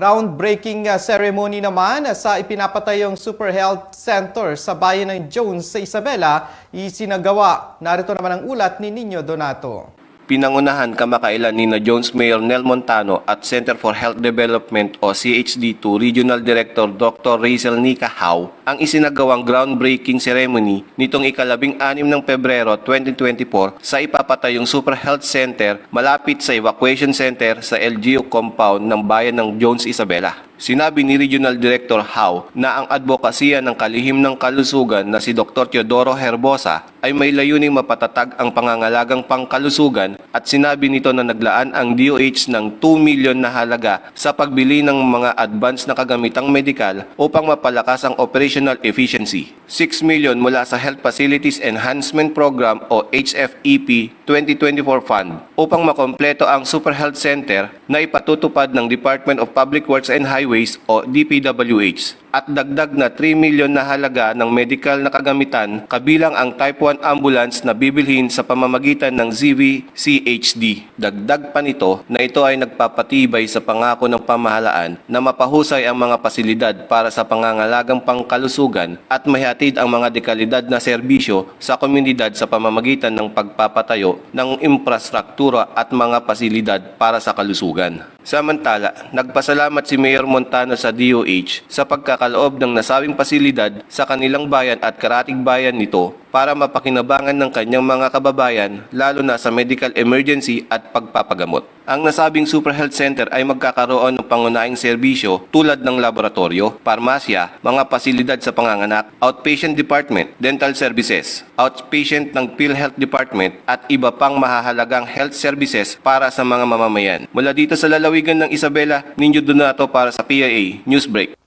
Groundbreaking uh, ceremony naman sa ipinapatayong Super Health Center sa bayan ng Jones sa Isabela isinagawa. Narito naman ang ulat ni Nino Donato. Pinangunahan kamakailan ni na Jones Mayor Nel Montano at Center for Health Development o CHD2 Regional Director Dr. Rachel Nika Howe ang isinagawang groundbreaking ceremony nitong ikalabing anim ng Pebrero 2024 sa ipapatayong Super Health Center malapit sa Evacuation Center sa LGU compound ng bayan ng Jones Isabela. Sinabi ni Regional Director Howe na ang advokasya ng kalihim ng kalusugan na si Dr. Teodoro Herbosa ay may layuning mapatatag ang pangangalagang pangkalusugan at sinabi nito na naglaan ang DOH ng 2 milyon na halaga sa pagbili ng mga advance na kagamitang medikal upang mapalakas ang operational efficiency. 6 milyon mula sa Health Facilities Enhancement Program o HFEP 2024 Fund upang makompleto ang Super Health Center na ipatutupad ng Department of Public Works and Highways o DPWH at dagdag na 3 milyon na halaga ng medical na kagamitan kabilang ang Type 1 ambulance na bibilhin sa pamamagitan ng ZVCHD. Dagdag pa nito na ito ay nagpapatibay sa pangako ng pamahalaan na mapahusay ang mga pasilidad para sa pangangalagang pangkalusugan at mahihatid ang mga dekalidad na serbisyo sa komunidad sa pamamagitan ng pagpapatayo ng infrastruktura at mga pasilidad para sa kalusugan. Samantala, nagpasalamat si Mayor Montano sa DOH sa pagkakaloob ng nasabing pasilidad sa kanilang bayan at karatig bayan nito para mapakinabangan ng kanyang mga kababayan lalo na sa medical emergency at pagpapagamot. Ang nasabing Super Health Center ay magkakaroon ng pangunahing serbisyo tulad ng laboratorio, parmasya, mga pasilidad sa panganganak, outpatient department, dental services, outpatient ng PhilHealth Department at iba pang mahahalagang health services para sa mga mamamayan. Mula dito sa lalawigan ng Isabela, Ninyo Donato para sa PIA Newsbreak.